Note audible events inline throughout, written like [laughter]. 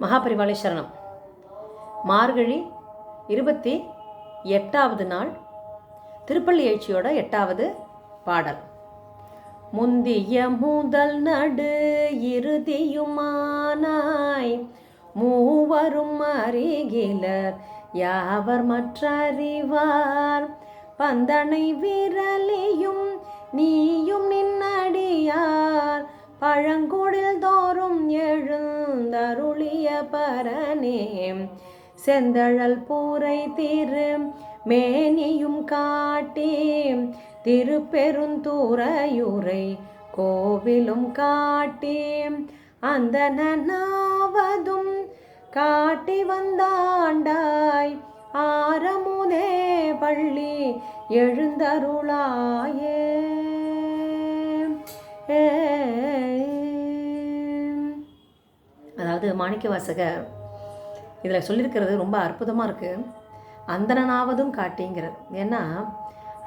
மகாபரிவாலை சரணம். மார்கழி இருபத்தி எட்டாவது நாள் திருப்பள்ளி எழுச்சியோட எட்டாவது பாடல். முந்திய முதல் நடு இறுதியுமானாய் மூவரும் அறிகிலர் யாவர் மற்றறிவார்? பந்தனை விரலியும் நீயும் நின்னடியார் பழங்குடில் தோறும் எழுந்தருளிய பரனே. செந்தழல் பூரை திரு மேனியும் காட்டி. திருப்பெருந்தூரையுரை கோவிலும் காட்டி. அந்த நனாவதும் காட்டி வந்தாண்டாய். ஆரமுதே பள்ளி எழுந்தருளாயே. அதாவது மாணிக்க வாசகர் இதில் சொல்லியிருக்கிறது ரொம்ப அற்புதமாக இருக்குது அந்தணனாவதும் காட்டிங்கிறது. ஏன்னா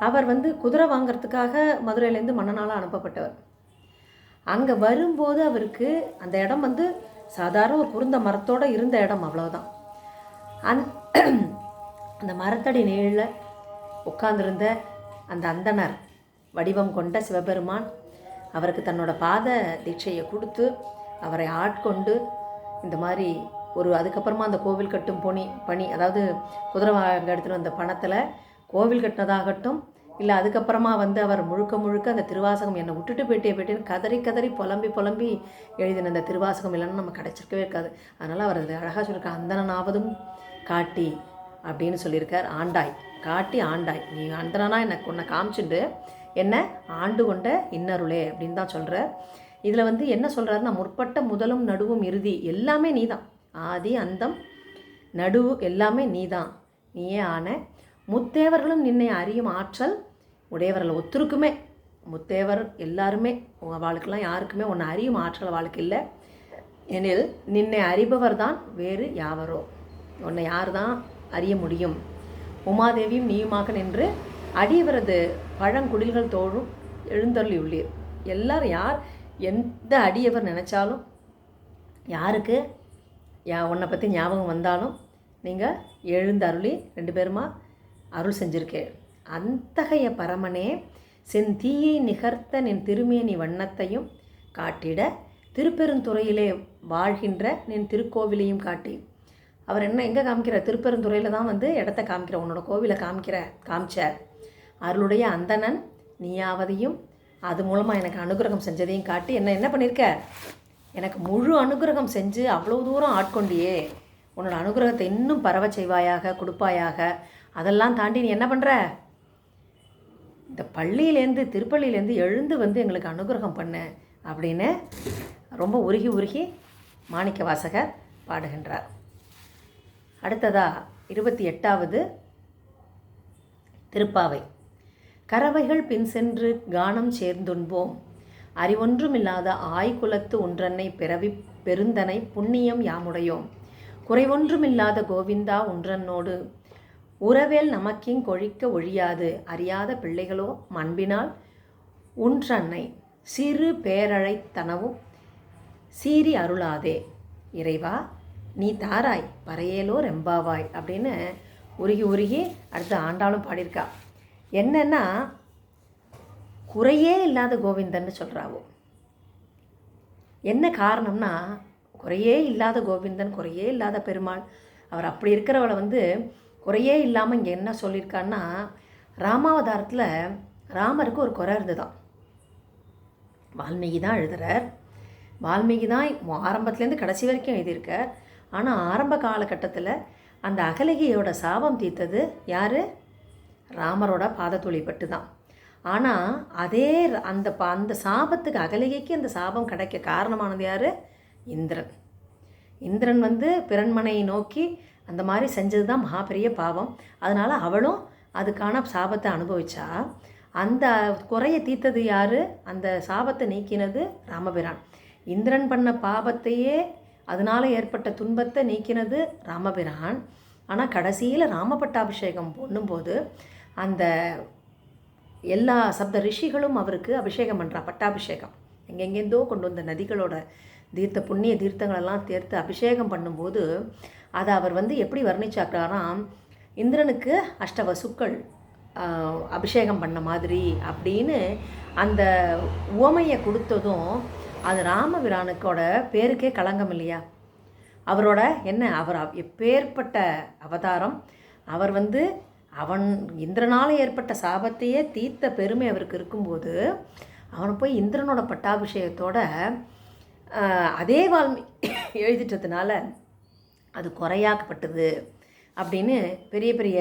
அவர் வந்து குதிரை வாங்கிறதுக்காக மதுரையிலேருந்து மன்னனால் அனுப்பப்பட்டவர். அங்கே வரும்போது அவருக்கு அந்த இடம் வந்து சாதாரண ஒரு குருந்த மரத்தோடு இருந்த இடம் அவ்வளோதான் அந் அந்த மரத்தடி நிழலில் உட்கார்ந்திருந்த அந்த அந்தணர் வடிவம் கொண்ட சிவபெருமான் அவருக்கு தன்னோட பாத தீட்சையை கொடுத்து அவரை ஆட்கொண்டு இந்த மாதிரி ஒரு அதுக்கப்புறமா அந்த கோவில் கட்டும் பணி பணி அதாவது குதிரை எடுத்துகிட்டு வந்த பணத்தில் கோவில் கட்டினதாகட்டும் இல்லை அதுக்கப்புறமா வந்து அவர் முழுக்க முழுக்க அந்த திருவாசகம் என்னை விட்டுட்டு போயிட்டே போயிட்டேன்னு கதறி கதறி புலம்பி புலம்பி எழுதின அந்த திருவாசகம் இல்லைன்னு நம்ம கிடச்சிருக்கவே இருக்காது. அதனால் அவர் அது அழகாக சொல்லியிருக்கார். அந்தனாவதும் காட்டி அப்படின்னு சொல்லியிருக்கார். ஆண்டாய் காட்டி ஆண்டாய். நீ அந்தனா எனக்கு உன்னை காமிச்சுட்டு என்ன? ஆண்டு கொண்ட இன்னருளே அப்படின்னு தான் சொல்கிறார் இதில் வந்து என்ன சொல்கிறாருன்னா முற்பட்ட முதலும் நடுவும் இறுதி எல்லாமே நீ தான் ஆதி அந்தம் நடுவு எல்லாமே நீ தான் நீயே ஆன. முத்தேவர்களும் நின்னை அறியும் ஆற்றல் உடையவர்கள் ஒத்துருக்குமே. முத்தேவர் எல்லாருமே வாழ்க்கெல்லாம் யாருக்குமே உன்னை அறியும் ஆற்றல் வாழ்க்கை இல்லை. எனில் நின்னை அறிபவர் தான் வேறு யாவரோ. உன்னை யார் தான் அறிய முடியும்? உமாதேவியும் நீயுமாக நின்று அடியவரது பழங்குடில்கள் தோழும் எழுந்தருளியுள்ளீர். எல்லாரும் யார்? எந்த அடியவர் நினச்சாலும் யாருக்கு யா உன்னை பற்றி ஞாபகம் வந்தாலும் நீங்கள் எழுந்தருளி ரெண்டு பேருமா அருள் செஞ்சுருக்கேன் அத்தகைய பரமனே செந்தீயை நிகர்த்த நின் திருமேனி வண்ணத்தையும் காட்டிட திருப்பெருந்துறையிலே வாழ்கின்ற நின் திருக்கோவிலையும் காட்டி. அவர் என்ன எங்கே காமிக்கிற திருப்பெருந்துறையில் தான் வந்து இடத்த காமிக்கிற உன்னோட கோவிலை காமிக்கிற காமிச்சார். அருளுடைய அந்தணன் நீயாவதையும். அது மூலமாக எனக்கு அனுகிரகம் செஞ்சதையும் காட்டி என்ன என்ன பண்ணியிருக்க எனக்கு முழு அனுகிரகம் செஞ்சு அவ்வளோ தூரம் ஆட்கொண்டியே. உன்னோட அனுகிரகத்தை இன்னும் பரவ செய்வாயாக கொடுப்பாயாக. அதெல்லாம் தாண்டி நீ என்ன பண்ணுற இந்த பள்ளியிலேருந்து திருப்பள்ளியிலேருந்து எழுந்து வந்து எங்களுக்கு அனுகிரகம் பண்ண அப்படின்னு ரொம்ப உருகி உருகி மாணிக்க வாசகர் பாடுகின்றார். அடுத்ததா இருபத்தி எட்டாவது திருப்பாவை. கறவைகள் பின் சென்று கானம் சேர்ந்துண்போம். அறிவொன்றுமில்லாத ஆய்குலத்து ஒன்றன்னை பிறவி பெருந்தனை புண்ணியம் யாமுடையோம். குறைவொன்றுமில்லாத கோவிந்தா ஒன்றன்னோடு உறவேல் நமக்கிங் கொழிக்க ஒழியாது. அறியாத பிள்ளைகளோ மண்பினால் உன்றன்னை சிறு பேரழைத்தனவும் சீறி அருளாதே. இறைவா நீ தாராய் பறையேலோ ரெம்பாவாய் அப்படின்னு உருகி உருகி அடுத்து ஆண்டாளும் பாடியிருக்கா. என்னன்னா குறையே இல்லாத கோவிந்தன்னு சொல்கிறாவோ என்ன காரணம்னா குறையே இல்லாத கோவிந்தன் குறையே இல்லாத பெருமாள் அவர் அப்படி இருக்கிறவளை வந்து குறையே இல்லாமல் இங்கே என்ன சொல்லியிருக்கான்னா ராமாவதாரத்தில் ராமருக்கு ஒரு குறை இருந்துதான். வால்மீகி தான் எழுதுகிறார் வால்மீகி தான் ஆரம்பத்துலேருந்து கடைசி வரைக்கும் எழுதியிருக்கார். ஆனால் ஆரம்ப காலகட்டத்தில் அந்த அகலிகையோட சாபம் தீர்த்தது யார்? ராமரோட பாதத்துளி பட்டு தான் ஆனால் அதே அந்த அந்த சாபத்துக்கு அகலிகைக்கு அந்த சாபம் கிடைக்க காரணமானது யார்? இந்திரன். இந்திரன் வந்து பிறன்மனையை நோக்கி அந்த மாதிரி செஞ்சது தான் மகா பெரிய பாவம். அதனால் அவளும் அதுக்கான சாபத்தை அனுபவிச்சா அந்த குறையை தீர்த்தது யார்? அந்த சாபத்தை நீக்கினது ராமபிரான். இந்திரன் பண்ண பாபத்தையே அதனால் ஏற்பட்ட துன்பத்தை நீக்கினது ராமபிரான். ஆனால் கடைசியில் ராமபட்டாபிஷேகம் பண்ணும்போது அந்த எல்லா சப்த ரிஷிகளும் அவருக்கு அபிஷேகம் பண்ணுறா பட்டாபிஷேகம். எங்கெங்கேருந்தோ கொண்டு வந்த நதிகளோட தீர்த்த புண்ணிய தீர்த்தங்களெல்லாம் தேர்த்து அபிஷேகம் பண்ணும்போது அதை அவர் வந்து எப்படி வர்ணிச்சாக்காராம் இந்திரனுக்கு அஷ்டவசுக்கள் அபிஷேகம் பண்ண மாதிரி அப்படின்னு அந்த உவமையை கொடுத்ததும் அது ராமபிரானுக்கோட பேருக்கே களங்கம் இல்லையா? அவரோட என்ன அவர் எப்பேற்பட்ட அவதாரம் அவர் வந்து அவன் இந்திரனால் ஏற்பட்ட சாபத்தையே தீர்த்த பெருமை அவருக்கு இருக்கும்போது அவனை போய் இந்திரனோட பட்டாபிஷேகத்தோட அதே வாழ்மை [coughs] எழுதிட்டதுனால அது குறையாக்கப்பட்டது அப்படின்னு பெரிய பெரிய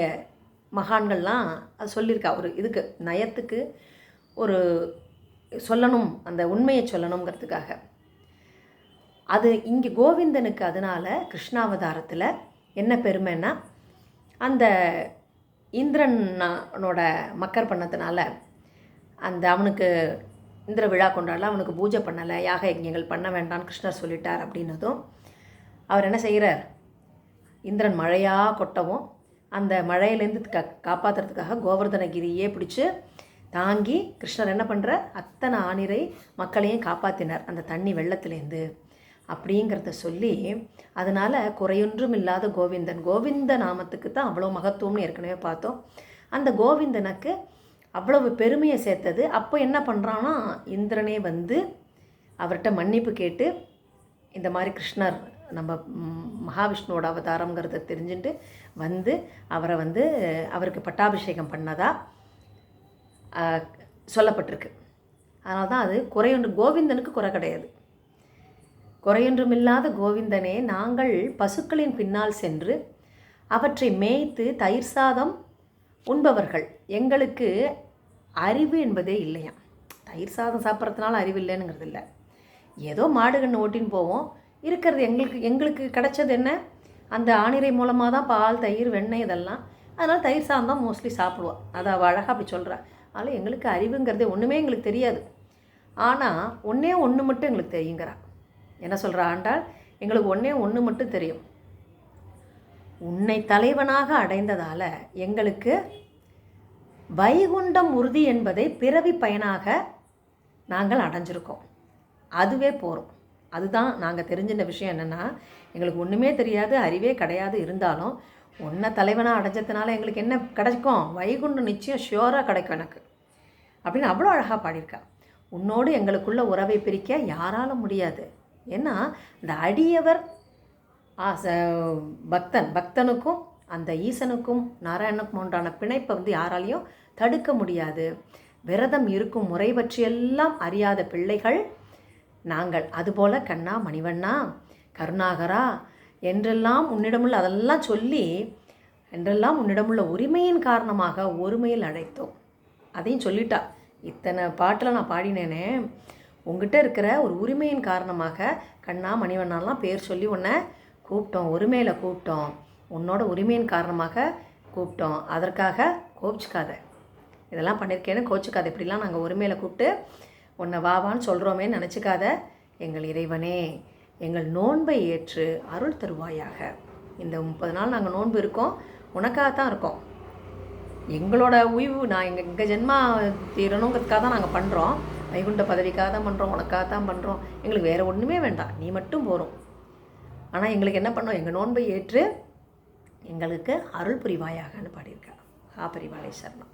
மகான்கள்லாம் அது சொல்லியிருக்கா. ஒரு இதுக்கு நயத்துக்கு ஒரு சொல்லணும் அந்த உண்மையை சொல்லணுங்கிறதுக்காக அது இங்கே கோவிந்தனுக்கு அதனால் கிருஷ்ணாவதாரத்தில் என்ன பெருமைன்னா அந்த இந்திரனோட மக்கர் பண்ணதுனால அந்த அவனுக்கு இந்திர விழா கொண்டாடல அவனுக்கு பூஜை பண்ணலை யாக யஜ்ஞங்கள் பண்ண வேண்டாம்னு கிருஷ்ணர் சொல்லிட்டார் அப்படின்னதும் அவர் என்ன செய்கிறார்? இந்திரன் மழையாக கொட்டவும் அந்த மழையிலேருந்து க காப்பாற்றுறதுக்காக கோவர்தனகிரியே பிடிச்சி தாங்கி கிருஷ்ணர் என்ன பண்ணுற அத்தனை ஆணிரை மக்களையும் காப்பாற்றினார் அந்த தண்ணி வெள்ளத்துலேருந்து அப்படிங்கிறத சொல்லி அதனால் குறையொன்றும் இல்லாத கோவிந்தன். கோவிந்த நாமத்துக்கு தான் அவ்வளோ மகத்துவம்னு ஏற்கனவே பார்த்தோம். அந்த கோவிந்தனுக்கு அவ்வளவு பெருமையை சேர்த்தது. அப்போ என்ன பண்ணுறான்னா இந்திரனே வந்து அவர்கிட்ட மன்னிப்பு கேட்டு இந்த மாதிரி கிருஷ்ணர் நம்ம மகாவிஷ்ணுவோட அவதாரங்கிறத தெரிஞ்சுட்டு வந்து அவரை வந்து அவருக்கு பட்டாபிஷேகம் பண்ணதா சொல்லப்பட்டிருக்கு. அதனால தான் அது குறையொன்று கோவிந்தனுக்கு குறை கிடையாது. குறையொன்றுமில்லாத கோவிந்தனே நாங்கள் பசுக்களின் பின்னால் சென்று அவற்றை மேய்த்து தயிர் சாதம் உண்பவர்கள். எங்களுக்கு அறிவு என்பதே இல்லையா தயிர் சாதம் சாப்பிட்றதுனால அறிவு இல்லைனுங்கிறது இல்லை. ஏதோ மாடு கன்று ஓட்டின்னு போவோம். இருக்கிறது எங்களுக்கு எங்களுக்கு கிடைச்சது என்ன? அந்த ஆணிரை மூலமாக தான் பால் தயிர் வெண்ணெய் இதெல்லாம். அதனால் தயிர் சாதம் தான் மோஸ்ட்லி சாப்பிடுவோம் அதை அவள் அழகாக அப்படி சொல்கிறா அதனால் எங்களுக்கு அறிவுங்கிறதே ஒன்றுமே எங்களுக்கு தெரியாது. ஆனால் ஒன்றே ஒன்று மட்டும் எங்களுக்கு தெரியுங்கிறா. என்ன சொல்கிற ஆண்டாள்? எங்களுக்கு ஒன்றே ஒன்று மட்டும் தெரியும். உன்னை தலைவனாக அடைந்ததால் எங்களுக்கு வைகுண்டம் உறுதி என்பதை பிறவி பயனாக நாங்கள் அடைஞ்சிருக்கோம். அதுவே போகிறோம் அதுதான் நாங்கள் தெரிஞ்சின விஷயம் என்னென்னா எங்களுக்கு ஒன்றுமே தெரியாது அறிவே கிடையாது இருந்தாலும் உன்னை தலைவனாக அடைஞ்சதுனால எங்களுக்கு என்ன கிடைக்கும்? வைகுண்டம் நிச்சயம் ஷியோராக கிடைக்கும் எனக்கு. அப்படின்னு அவ்வளோ அழகாக பாடியிருக்கா. உன்னோடு எங்களுக்குள்ள உறவை பிரிக்க யாராலும் முடியாது. ஏன்னா இந்த அடியவர் ஆ, ச- பக்தன் பக்தனுக்கும் அந்த ஈசனுக்கும் நாராயணனுக்கும் உண்டான பிணைப்பை வந்து யாராலையும் தடுக்க முடியாது. விரதம் இருக்கும் முறை பற்றியெல்லாம் அறியாத பிள்ளைகள் நாங்கள். அதுபோல கண்ணா மணிவண்ணா கருணாகரா என்றெல்லாம் உன்னிடமுள்ள அதெல்லாம் சொல்லி என்றெல்லாம் உன்னிடமுள்ள உரிமையின் காரணமாக ஒருமையில் அழைத்தோம். அதையும் சொல்லிட்டா. இத்தனை பாட்டில் நான் பாடினேனே. உங்ககிட்ட இருக்கிற ஒரு உரிமையின் காரணமாக கண்ணா மணிவண்ணாலாம் பேர் சொல்லி உன்னை கூப்பிட்டோம். உரிமையில் கூப்பிட்டோம். உன்னோட உரிமையின் காரணமாக கூப்பிட்டோம். அதற்காக கோபிச்சுக்காத. இதெல்லாம் பண்ணியிருக்கேன்னு கோச்சிக்காத இப்படிலாம் நாங்கள் உரிமையில் கூப்பிட்டு உன்னை வாவான்னு சொல்கிறோமே நினச்சிக்காத. எங்கள் இறைவனே எங்கள் நோன்பை ஏற்று அருள் தருவாயாக. இந்த முப்பது நாள் நாங்கள் நோன்பு இருக்கோம். உனக்காக தான் இருக்கோம். எங்களோட உய்வு நான் எங்கள் எங்கள் ஜென்மா தீரணுங்கிறதுக்காக தான் நாங்கள் பண்ணுறோம் வைகுண்ட பதவிக்காக தான் பண்ணுறோம் உனக்காக தான் பண்ணுறோம் எங்களுக்கு வேறு ஒன்றுமே வேண்டாம். நீ மட்டும் போகிறோம் ஆனால் எங்களுக்கு என்ன பண்ணோம் எங்கள் நோன்பை ஏற்று எங்களுக்கு அருள் புரிவாயாகன்னு பாடியிருக்கா ஆ பரிவாலை சரணம்.